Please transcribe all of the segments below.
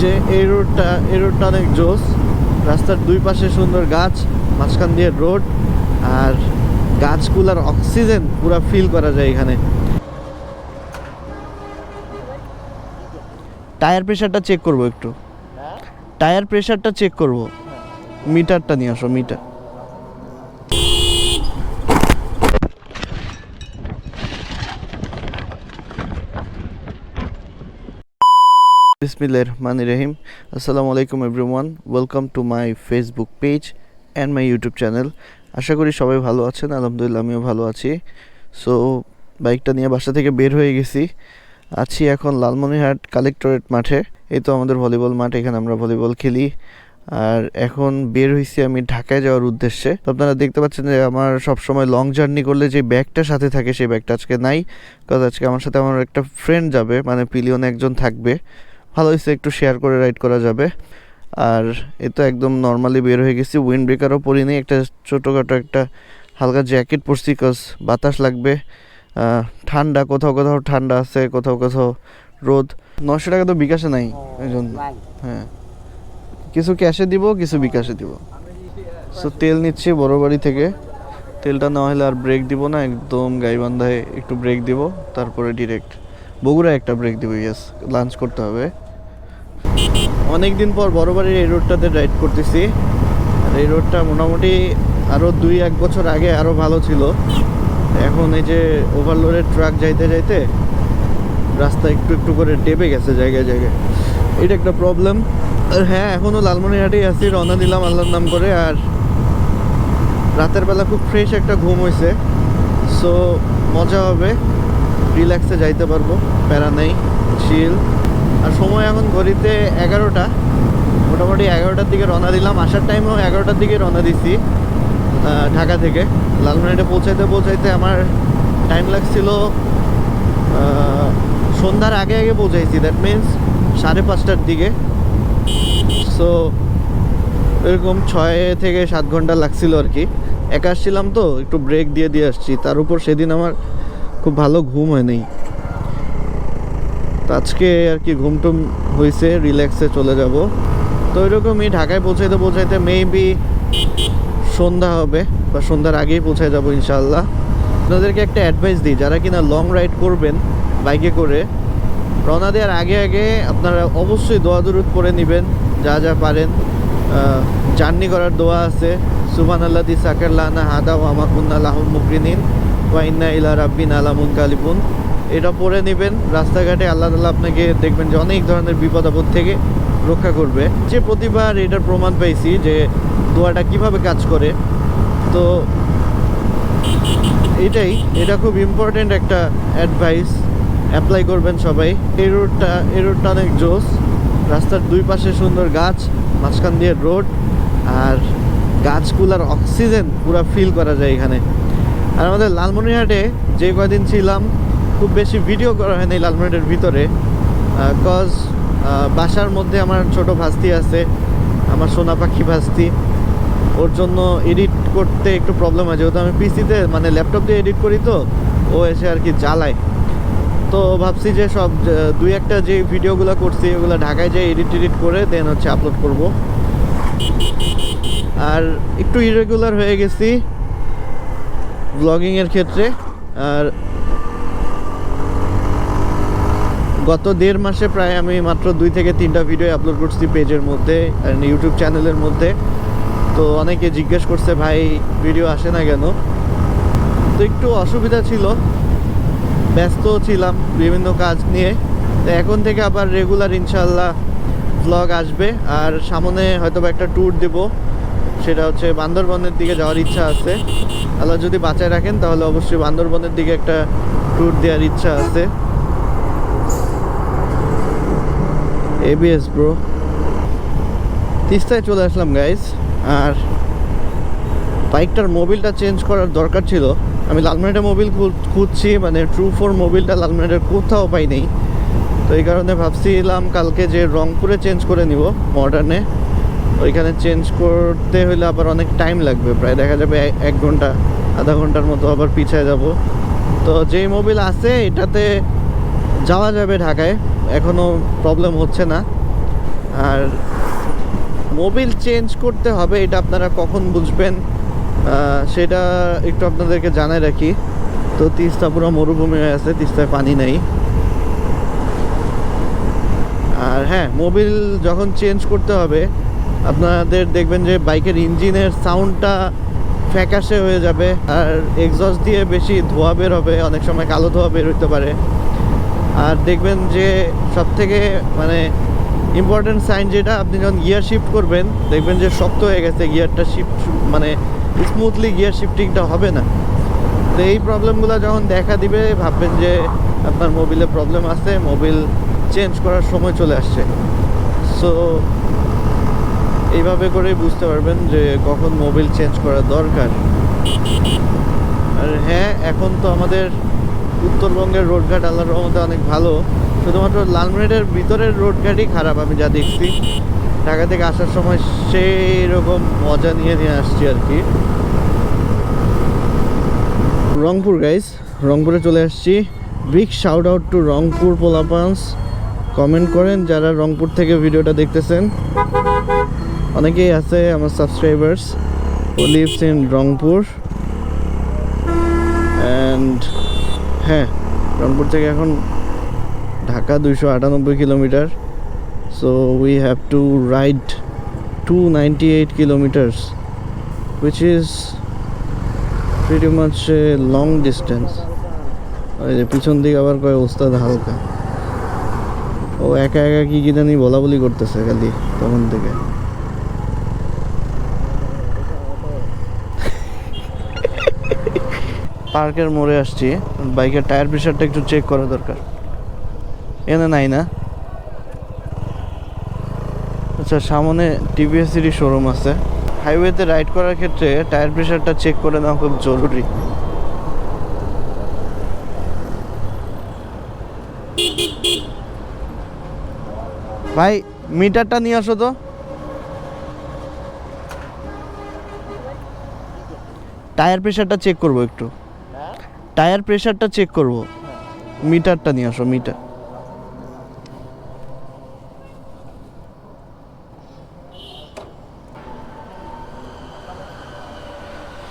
যে এই রোডটা এই রোডটা অনেক জোস। রাস্তার দুই পাশে সুন্দর গাছ মাঝখান দিয়ে রোড আর গাছগুলার অক্সিজেন পুরা ফিল করা যায় এখানে। টায়ার প্রেশারটা চেক করব একটু। টায়ার প্রেশারটা চেক করব। মিটারটা নিয়ে আসো মিটার। রহিম আসসালামু আলাইকুম everyone welcome to my Facebook page and my YouTube channel আশা করি সবাই ভালো আছেন, আলহামদুলিল্লাহ আমিও ভালো আছি। সো বাইকটা নিয়ে বাসা থেকে বের হয়ে গেছি। আছি এখন লালমনিরহাট কালেক্টরেট মাঠে। এই তো আমাদের ভলিবল মাঠ, এখানে আমরা ভলিবল খেলি। আর এখন বের হয়েছি আমি ঢাকায় যাওয়ার উদ্দেশ্যে। তো আপনারা দেখতে পাচ্ছেন যে আমার সবসময় লং জার্নি করলে যে ব্যাগটা সাথে থাকে, সেই ব্যাগটা আজকে নাই। কারণ আজকে আমার সাথে আমার একটা ফ্রেন্ড যাবে মানে পিলিয়ন একজন থাকবে। ভালো হয়েছে, একটু শেয়ার করে রাইড করা যাবে। আর এ তো একদম নর্মালি বের হয়ে গেছি উইন্ড ব্রেকারও পরিনি, একটা ছোটোখাটো একটা হালকা জ্যাকেট পরছি কজ বাতাস লাগবে। ঠান্ডা, কোথাও কোথাও ঠান্ডা আছে, কোথাও কোথাও রোদ। নশো টাকা তো বিকাশে নাই, এই জন্য। হ্যাঁ। কিছু ক্যাশে দিব, কিছু বিকাশে দিব। সো তেল নিচ্ছি বড় বাড়ি থেকে। তেলটা না হলে আর ব্রেক দিব না, একদম গাইবান্ধায় একটু ব্রেক দিব, তারপরে ডিরেক্ট বগুড়া একটা ব্রেক দিব ইয়েস লাঞ্চ করতে হবে। অনেক দিন পর বড় বাড়ির এই রোডটাতে রাইড করতেছি। আর এই রোডটা মোটামুটি আরও দুই, এক বছর আগে আরও ভালো ছিল। এখন এই যে ওভারলোডের ট্রাক যাইতে যাইতে রাস্তা একটু একটু করে ডেবে গেছে জায়গায় জায়গায়। এটা একটা প্রবলেম আর হ্যাঁ এখনও লালমনিরহাটেই আছি, রওনা দিলাম আল্লাহর নাম করে। আর রাতের বেলা খুব ফ্রেশ একটা ঘুম হয়েছে সো মজা হবে। রিল্যাক্সে যাইতে পারব। প্যারা নেই চিল আর সময় এখন ঘড়িতে এগারোটা। মোটামুটি এগারোটার দিকে রওনা দিলাম। আসার টাইমও এগারোটার দিকে রওনা দিছি ঢাকা থেকে। লালমনিরহাটে পৌঁছাইতে পৌঁছাইতে আমার টাইম লাগছিল সন্ধ্যার আগে আগে পৌঁছাইছি। দ্যাট মিন্স সাড়ে পাঁচটার দিকে। সো এরকম ছয় থেকে সাত ঘণ্টা লাগছিল আর কি। একা আসছিলাম তো, একটু ব্রেক দিয়ে দিয়ে আসছি। তার উপর সেদিন আমার খুব ভালো ঘুম হয় নাই তো আজকে আর কি ঘুম টুম হয়েছে রিল্যাক্সে চলে যাব। তো এরকমই ঢাকায় পৌঁছাইতে পৌঁছাইতে মেবি সন্ধ্যা হবে, বা সন্ধ্যার আগেই পৌঁছায় যাব ইনশাল্লাহ আপনাদেরকে একটা অ্যাডভাইস দিই, যারা কিনা লং রাইড করবেন বাইকে করে, রওনা দেওয়ার আগে আগে আপনারা অবশ্যই দোয়া দুরুদ করে নেবেন, যা যা পারেন। জার্নি করার দোয়া আছে সুবান আল্লাহ দি লানা হাদা ও আমাকুন্না লাহুল মুকরিনিন ওয়াইন্না ইলা রাব্বিন আলামুন কালিপুন এটা পরে নেবেন। রাস্তাঘাটে আল্লাহ তাল্লাহ আপনাকে দেখবেন যে অনেক ধরনের বিপদ আপদ থেকে রক্ষা করবে। যে প্রতিবার এটার প্রমাণ পাইছি যে দোয়াটা কীভাবে কাজ করে, তো এটাই। এটা খুব ইম্পর্টেন্ট একটা অ্যাডভাইস অ্যাপ্লাই করবেন সবাই। এই রোডটা এই রোডটা অনেক জোস। রাস্তার দুই পাশে সুন্দর গাছ, মাঝখান দিয়ে রোড আর গাছগুলার অক্সিজেন পুরো ফিল করা যায় এখানে। আর আমাদের লালমনিরহাটে যে কয়দিন ছিলাম খুব বেশি ভিডিও করা হয়নি লালমনিরহাটের ভিতরে কজ বাসার মধ্যে আমার ছোট ভাস্তি আছে, আমার সোনা পাখি ভাস্তি। ওর জন্য এডিট করতে একটু প্রবলেম হয়, যেহেতু আমি পিসিতে মানে ল্যাপটপ দিয়ে এডিট করি তো, ও এসে আর কি জ্বালায়। তো ভাবছি যে সব দুই একটা যে ভিডিওগুলো করছি, ওগুলো ঢাকায় যে এডিট এডিট করে দেন হচ্ছে আপলোড করব। আর একটু ইরেগুলার হয়ে গেছি ব্লগিংয়ের ক্ষেত্রে, আর গত দেড় মাসে প্রায় আমি মাত্র দুই থেকে তিনটা ভিডিও আপলোড করছি পেজের মধ্যে ইউটিউব চ্যানেলের মধ্যে। তো অনেকে জিজ্ঞেস করছে, ভাই ভিডিও আসে না কেন? তো একটু অসুবিধা ছিল। ব্যস্ত ছিলাম বিভিন্ন কাজ নিয়ে। তো এখন থেকে আবার রেগুলার ইনশাল্লাহ ব্লগ আসবে। আর সামনে হয়তো একটা ট্যুর দেব। সেটা হচ্ছে বান্দরবনের দিকে যাওয়ার ইচ্ছা আছে। আল্লাহ যদি বাঁচায় রাখেন, তাহলে অবশ্যই বান্দরবনের দিকে একটা ট্যুর দেওয়ার ইচ্ছা আছে। এবিএস ব্রো তিস্তায় চলে আসলাম গাইজ আর বাইকটার মোবিলটা চেঞ্জ করার দরকার ছিল। আমি লালমেটের মোবিল খুঁজছি মানে ট্রু ফোর মোবিলটা লালমেটের কোথাও পাই নেই তো এই কারণে ভাবছিলাম কালকে যে রংপুরে চেঞ্জ করে নিব মডার্নে ওইখানে চেঞ্জ করতে হলে আবার অনেক টাইম লাগবে, প্রায় দেখা যাবে এক ঘণ্টা, আধা ঘণ্টার মতো আবার পিছিয়ে যাব। তো যেই মোবিল আছে, এটাতে যাওয়া যাবে ঢাকায়। এখনও প্রবলেম হচ্ছে না। আর মোবিল চেঞ্জ করতে হবে, এটা আপনারা কখন বুঝবেন? সেটা একটু আপনাদেরকে জানাই রাখি। তো তিস্তা পুরো মরুভূমি হয়ে আছে, তিস্তায় পানি নেই। আর হ্যাঁ মোবিল যখন চেঞ্জ করতে হবে, আপনাদের দেখবেন যে বাইকের ইঞ্জিনের সাউন্ডটা ফ্যাকাশে হয়ে যাবে। আর এক্সস্ট দিয়ে বেশি ধোয়া বের হবে, অনেক সময় কালো ধোয়া বের হতে পারে। আর দেখবেন যে সব থেকে মানে ইম্পর্টেন্ট সাইন যেটা, আপনি যখন গিয়ার শিফট করবেন, দেখবেন যে শক্ত হয়ে গেছে গিয়ারটা শিফট মানে স্মুথলি গিয়ার শিফটিংটা হবে না। তো এই প্রবলেমগুলো যখন দেখা দিবে, ভাববেন যে আপনার মোবিলে প্রবলেম আছে মোবিল চেঞ্জ করার সময় চলে আসছে। সো এইভাবে করে বুঝতে পারবেন যে কখন মোবিল চেঞ্জ করা দরকার। আর হ্যাঁ এখন তো আমাদের উত্তরবঙ্গের রোডঘাট আল্লাহর রহমতে অনেক ভালো। শুধুমাত্র লালমনিরহাটের ভিতরের রোডঘাটই খারাপ, আমি যা দেখছি। ঢাকা থেকে আসার সময় সেই রকম মজা নিয়ে নিয়ে আসছি আর কি। রংপুর গাইস রংপুরে চলে আসছি। Big shout out to Rangpur পোলাপান্স। Comment করেন যারা রংপুর থেকে ভিডিওটা দেখতেছেন। অনেকেই আছে আমার subscribers lives in Rangpur. And হ্যাঁ রংপুর থেকে এখন ঢাকা দুইশো আটানব্বই kilometre. So we have to ride two ninety eight kilometres which is pretty much long distance. ওই যে পিছন দিকে আবার কয় ওস্তাদ হালকা। ও একা একা কি কি জানি বলা বলি করতেছে খালি তখন থেকে। পার্কের মোড়ে আসছি। বাইকের টায়ার প্রেশারটা একটু চেক করা দরকার। এনে নাই না। আচ্ছা সামনে টিভিএসিরই শোরুম আছে। হাইওয়েতে রাইড করার ক্ষেত্রে টায়ার প্রেশারটা চেক করে নেওয়া খুব জরুরি। ভাই, মিটারটা নিয়ে আসো তো। টায়ার প্রেশারটা চেক করব একটু। টায়ার প্রেশারটা চেক করব। মিটারটা নিয়ে আসো মিটার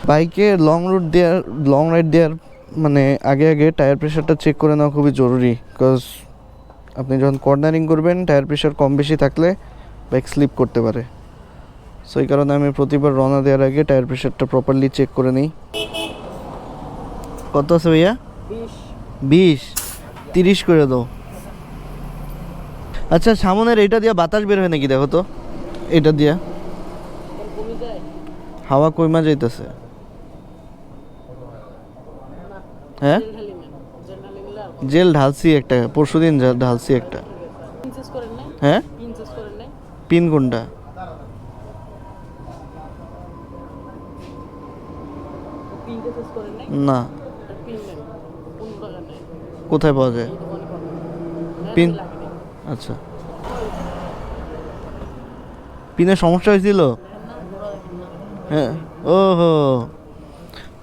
বাইকে লং রুট দেওয়ার লং রাইড দেওয়ার মানে আগে আগে টায়ার প্রেশারটা চেক করে নেওয়া খুবই জরুরি। বিকজ আপনি যখন কর্নারিং করবেন টায়ার প্রেশার কম বেশি থাকলে বাইক স্লিপ করতে পারে। সো এই কারণে আমি প্রতিবার রওনা দেওয়ার আগে টায়ার প্রেশারটা প্রপারলি চেক করে নিই। কত আছে ভাইয়া? বিশ। তিরিশ করে দাও। আচ্ছা সামনের এইটা দিয়া বাতাস বের হয় নাকি দেখো তো? এটা দিয়া। হাওয়া কইমা যাইতেছে? হ্যাঁ? জেল ঢালছি একটা, পরশু দিন ঢালছি একটা। হ্যাঁ? পিন কোনটা? না আর পিন নেন কোন টাকা নেই কোথায় পাওয়া যায়? পিন? আচ্ছা। পিনের সমস্যা হয়েছিল? হ্যাঁ। ওহো।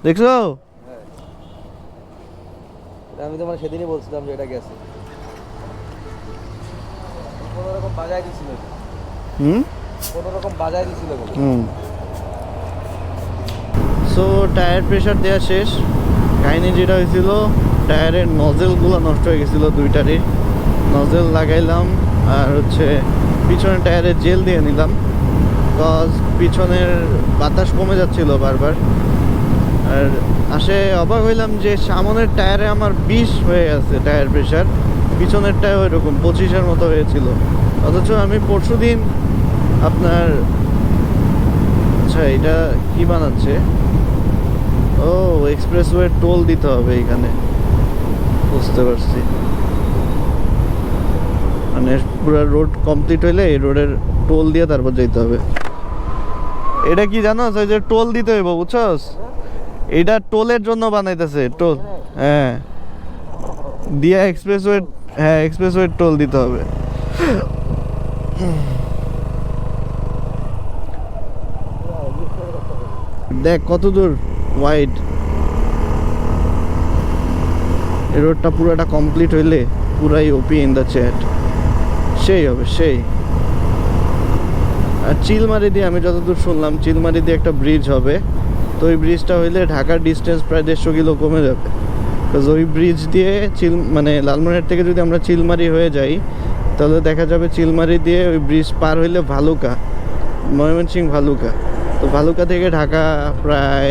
দেখছ? এটা আমি তোমার সেদিনই বলছিলাম যে এটা গেছে। কোনো রকম বাজায় দিছিল। হুম? কোনো রকম বাজায় দিছিল হুম। সো টায়ার প্রেশার দেওয়া শেষ। কাহিনি যেটা হয়েছিল টায়ারের নজেলগুলো নষ্ট হয়ে গেছিল দুইটারই। নজেল লাগাইলাম আর হচ্ছে পিছনের টায়ারে জেল দিয়ে নিলাম। কজ পিছনের বাতাস কমে যাচ্ছিল বারবার। আর আসে অবাক হইলাম যে সামনের টায়ারে আমার বিশ হয়ে আছে টায়ার প্রেশার পিছনেরটায় ওই রকম পঁচিশের মতো হয়েছিল। অথচ আমি পরশু দিন আপনার আচ্ছা এটা কি বানাচ্ছে? ও এক্সপ্রেসওয়ে টোল দিতে হবে এখানে। বুঝতে পারছি। মানে পুরো রোড কমপ্লিট হইলে এই রোডের টোল দিয়ে তারপর যেতে হবে। এটা কি জানো? ওই যে টোল দিতে হইব, বুঝছস? এটা টোলের জন্য বানাইতেছে টোল হ্যাঁ। দিয়া এক্সপ্রেসওয়ে হ্যাঁ এক্সপ্রেসওয়ে টোল দিতে হবে। দেখ, কত দূর? ওয়াইড এই রোডটা পুরোটা কমপ্লিট হইলে পুরাই ওপি ইন দ্য চ্যাট সেই হবে, সেই। আর চিলমারি দিয়ে আমি যতদূর শুনলাম, চিলমারি দিয়ে একটা ব্রিজ হবে। তো ওই ব্রিজটা হইলে ঢাকার ডিস্টেন্স প্রায় দেড়শো কিলো কমে যাবে। তো ওই ব্রিজ দিয়ে চিল মানে লালমনিরহাট থেকে যদি আমরা চিলমারি হয়ে যাই, তাহলে দেখা যাবে চিলমারি দিয়ে ওই ব্রিজ পার হইলে ভালুকা, ময়মনসিংহ ভালুকা। তো ভালুকা থেকে ঢাকা প্রায়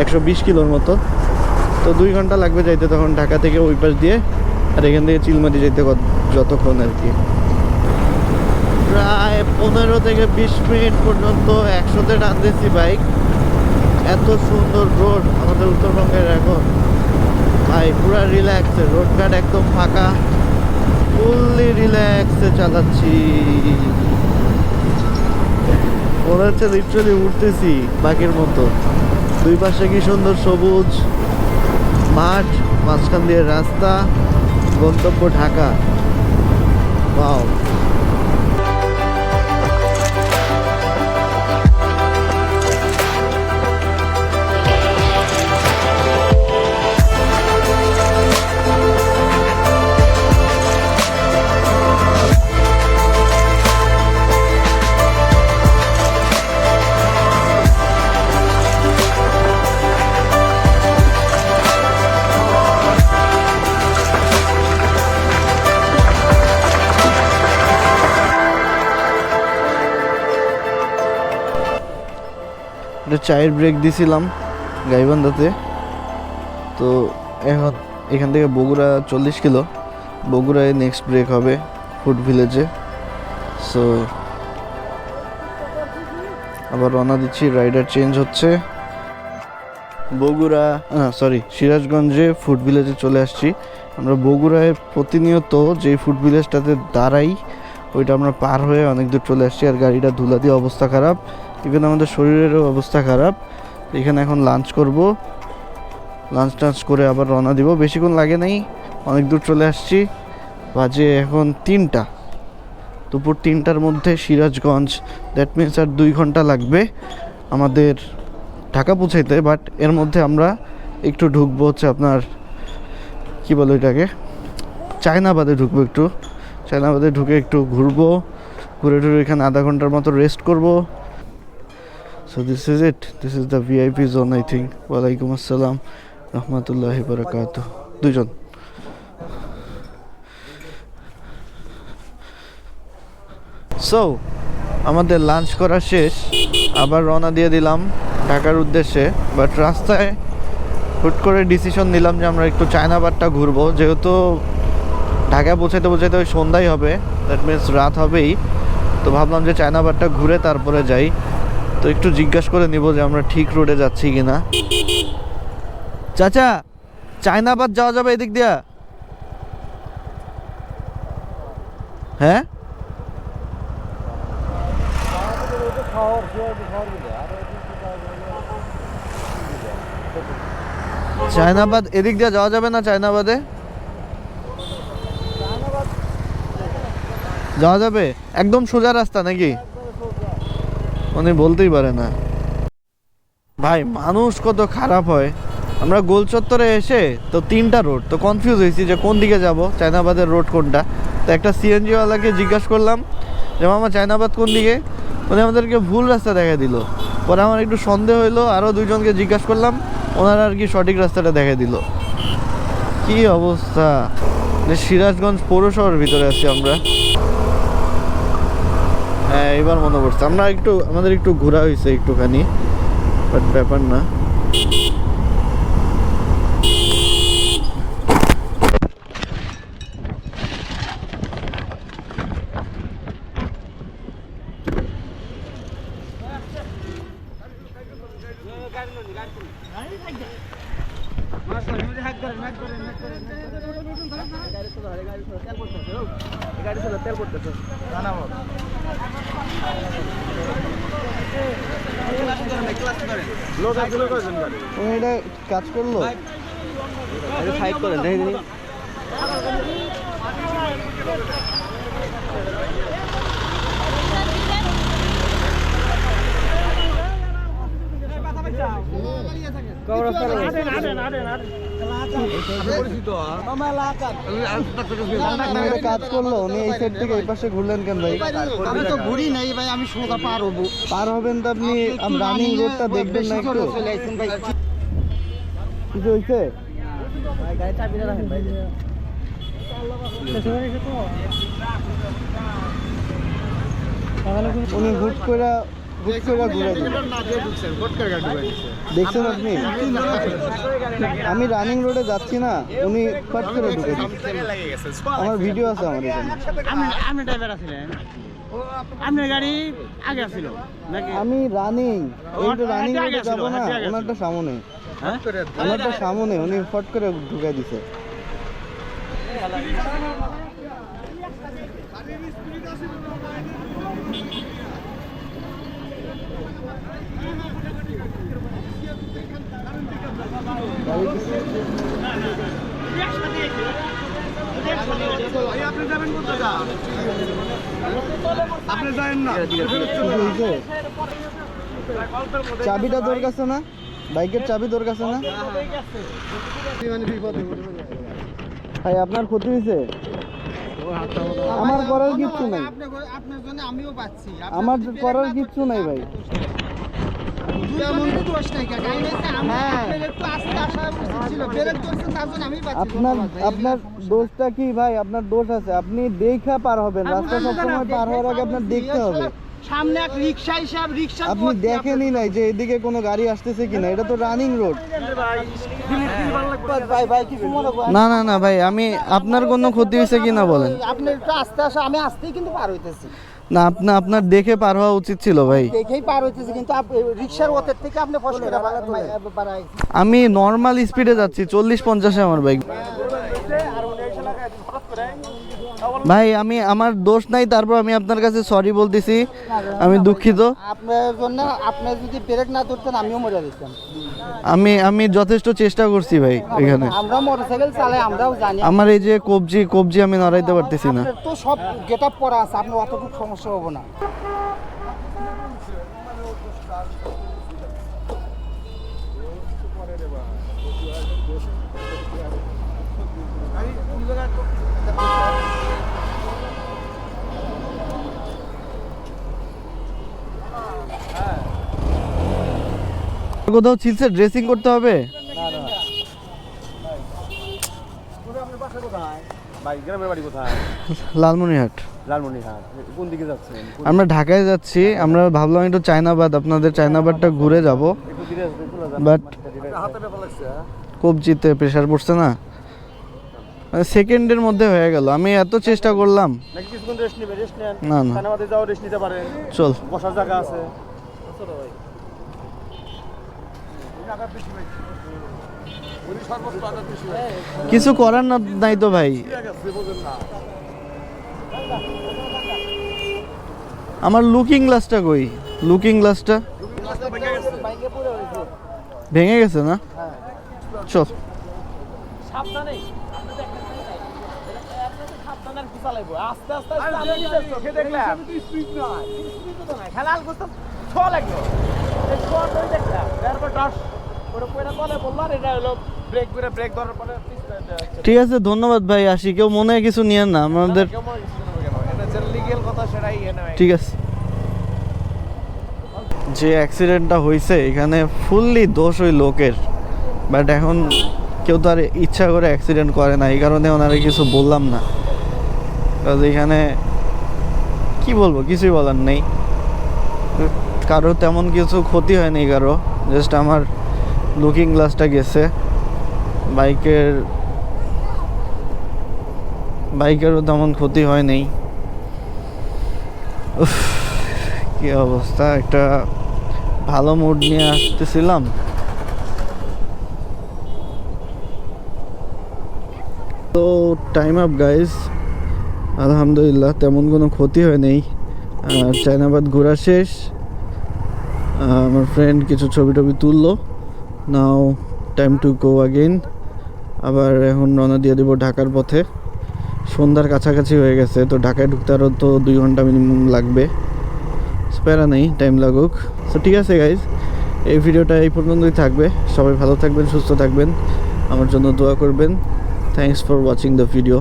একশো বিশ কিলোর মতো। তো দুই ঘণ্টা লাগবে যাইতে তখন ঢাকা থেকে ওই পাশ দিয়ে আর এখান থেকে চিলমারি যেতে কত- যতক্ষণ আর কি। প্রায় পনেরো থেকে বিশ মিনিট পর্যন্ত একশোতে টানতেছি বাইক। এত সুন্দর রোড আমাদের উত্তরবঙ্গের এখন। ভাই, পুরা রিল্যাক্সে রোড রোডঘাট একদম ফাঁকা। ফুললি রিল্যাক্সে চালাচ্ছি। মনে হচ্ছে লিটারালি উঠতেছি বাঘের মতো। দুই পাশে কি সুন্দর সবুজ। মাঠ মাঝখান দিয়ে রাস্তা গন্তব্য ঢাকা। ওয়াও চায়ের ব্রেক দিছিলাম গাইবান্ধাতে। তো এখন এখান থেকে বগুড়া চল্লিশ কিলো। বগুড়ায় নেক্সট ব্রেক হবে ফুড ভিলেজে সো আবার রওনা দিচ্ছি রাইডার চেঞ্জ হচ্ছে। বগুড়া সরি সিরাজগঞ্জে ফুড ভিলেজে চলে আসছি। আমরা বগুড়ায় প্রতিনিয়ত যে ফুড ভিলেজটাতে দাঁড়াই, ওইটা আমরা পার হয়ে অনেক দূর চলে আসছি। আর গাড়িটা ধুলা দিয়ে অবস্থা খারাপ। ইভেন আমাদের শরীরেরও অবস্থা খারাপ, এখানে এখন লাঞ্চ করব। লাঞ্চ টাঞ্চ করে আবার রওনা দিব। বেশিক্ষণ লাগে নাই, অনেক দূর চলে আসছি। বাজে এখন তিনটা। দুপুর তিনটার মধ্যে সিরাজগঞ্জ। দ্যাট মিনস আর দুই ঘণ্টা লাগবে আমাদের ঢাকা পৌঁছাইতে বাট এর মধ্যে আমরা একটু ঢুকবো হচ্ছে আপনার, কি বলে এটাকে চায়নাবাদে ঢুকবো একটু। চায়নাবাদে ঢুকে একটু ঘুরবো। ঘুরে টুরে এখানে আধা ঘণ্টার মতো রেস্ট করব। So this is it this is the VIP zone I think ওয়ালাইকুম আসসালাম রহমতুল্লাহি বারাকাত দুজন সো আমাদের লাঞ্চ করা শেষ। আবার রওনা দিয়ে দিলাম ঢাকার উদ্দেশ্যে। বাট রাস্তায় হুট করে ডিসিশন নিলাম যে আমরা একটু চায়নাবাদটা ঘুরবো। যেহেতু ঢাকায় পৌঁছাতে পৌঁছাতে ওই সন্ধ্যাই হবে। দ্যাট মিনস রাত হবেই। তো ভাবলাম যে চায়নাবাদটা ঘুরে তারপরে যাই। তো একটু জিজ্ঞাসা করে নিব যে আমরা ঠিক রোডে যাচ্ছি কি না চাচা, চায়নাবাদ যাওয়া যাবে এদিক দিয়া? হ্যাঁ? চায়নাবাদ এদিক দিয়ে যাওয়া যাবে না চায়নাবাদে? যাওয়া যাবে? একদম সোজা রাস্তা নাকি? উনি বলতেই পারে না। ভাই, মানুষ কত খারাপ হয়। আমরা গোল চত্বরে এসে তো তিনটা রোড, তো কনফিউজ হয়েছি যে কোন দিকে যাব, চায়নাবাদের রোড কোনটা। তো একটা সিএনজিওয়ালাকে জিজ্ঞাসা করলাম যে, মামা, চায়নাবাদ কোন দিকে? উনি আমাদেরকে ভুল রাস্তা দেখা দিল। পরে আমার একটু সন্দেহ হইল আরও দুইজনকে জিজ্ঞাসা করলাম, ওনারা আর কি সঠিক রাস্তাটা দেখা দিল। কি অবস্থা? সিরাজগঞ্জ পৌরসভার ভিতরে আছি আমরা। এবার মনে পড়ছে। আমরা একটু আমাদের একটু ঘোরা হয়েছে একটুখানি বাট ব্যাপার না। এটা কাজ করল সাইড করেন দেখে দিন আপনি একটা কাজ করল উনি এই সাইড থেকে এই পাশে ঘুরলেন কেন ভাই? আমি তো ঘুরি নাই ভাই আমি সোজা পার হব। পার হবেন তো আপনি রানিং রোডটা দেখবেন না একটু। কিছু হয়েছে উনি হুট করে ঘুরে দেখছেন আপনি? আমি রানিং রোডে যাচ্ছি না উনি ফট করে ঢুকে আমার ভিডিও আছে আমার এখানে। আপনি আপনি ড্রাইভার আছিলেন আপনার গাড়ি আগে ছিল আমি রানিং এই তো রানিং রোডে যাব না ওনারটা সামনে। হ্যাঁ? ওনারটা সামনে উনি ফট করে ঢুকে দিছে। কিছু হয়েছে? চাবিটা তোর কাছে না? বাইকের চাবি তোর কাছে না? ভাই আপনার ক্ষতি হয়েছে? আমার করার কিচ্ছু নাই। আমার করার কিচ্ছু নাই ভাই। আপনার ধন্যবাদ ভাই। আপনার দোষটা কি ভাই? আপনার দোষ আছে। আপনি দেখা পার হবেন। রাস্তা সবসময় পার হওয়ার আগে আপনার দেখতে হবে। সামনে এক রিক্সা হিসাব রিক্সা আপনি দেখেনই নাই যে এদিকে কোনো গাড়ি আসতেছে কিনা এটা তো রানিং রোড ভাই ভাই কিছু মনে করেন। না না না ভাই আমি আপনার কোনো ক্ষতি হয়েছে কিনা বলেন। আপনি একটু আস্তে আসা আমি আস্তেই কিন্তু পার হইতেছি। না আপনি আপনার দেখে পার হওয়া উচিত ছিল ভাই। দেখেই পার হইতেছি কিন্তু রিক্সার ওতের থেকে আপনি ফস করে বাড়াই আমি নর্মাল স্পিডে যাচ্ছি চল্লিশ পঞ্চাশে আমার বাইক ভাই আমি আমার দোষ নাই তারপর আমি আপনার কাছে সরি বলতেছি। আমি দুঃখিত। আপনার জন্য আপনি যদি ব্রেক না ধরতেন আমিও মরে যেতাম। আমি আমি যথেষ্ট চেষ্টা করছি ভাই এখানে। আমরা মোটরসাইকেল চালাই আমরাও জানি। আমার এই যে কবজি কবজি আমি নড়াইতে পারতেছি না। তো সব গেট আপ পরা আছে আপনার অতটুকু সমস্যা হব না। কোথাও ছিলছে ড্রেসিং করতে হবে? ভাই গ্রামের বাড়ি কোথায়? লালমনিরহাট। লালমনিরহাট। কোন দিকে যাচ্ছেন? আমরা ঢাকায় যাচ্ছি আমরা ভাবলাম একটু চায়নাবাদ আপনাদের চায়নাবাদটা ঘুরে যাব। বাট লাগছে কবজিতে প্রেশার পড়ছে না। সেকেন্ডের মধ্যে হয়ে গেল। আমি এত চেষ্টা করলাম। না না। চল। বসার জায়গা আছে। কিছু করার না নাই তো ভাই। আমার লুকিং গ্লাসটা কই? লুকিং গ্লাসটা ভেঙে গেছে না? চল। সাবধানে ঠিক আছে ধন্যবাদ ভাই আসি। কেউ মনে হয় কিছু নিয়েন না আমাদের। ঠিক আছে। যে অ্যাক্সিডেন্টটা হয়েছে এখানে ফুললি দোষ ওই লোকের। বাট এখন কেউ তো আর ইচ্ছা করে অ্যাক্সিডেন্ট করে না এই কারণে ওনারা কিছু বললাম না। এখানে কি বলব কিছুই বলার নেই। কারও তেমন কিছু ক্ষতি হয়নি কারও জাস্ট আমার লুকিং গ্লাসটা গেছে। বাইকের বাইকেরও তেমন ক্ষতি হয়নি। উফ, কি অবস্থা? একটা ভালো মুড নিয়ে আসতেছিলাম। তো টাইম আপ গাইস আলহামদুলিল্লাহ তেমন কোনো ক্ষতি হয় নেই আর চায়নাবাদ ঘোরা শেষ। আমার ফ্রেন্ড কিছু ছবি টবি তুললো। Now time to go again আবার এখন রওনা দিয়ে দেবো ঢাকার পথে। সন্ধ্যার কাছাকাছি হয়ে গেছে, তো ঢাকায় ঢুকতে আরও তো দুই ঘণ্টা মিনিমাম লাগবে। স্প্যারা নেই টাইম লাগুক। সো ঠিক আছে গাইজ এই ভিডিওটা এই পর্যন্তই থাকবে। সবাই ভালো থাকবেন, সুস্থ থাকবেন। আমার জন্য দোয়া করবেন। Thanks for watching the video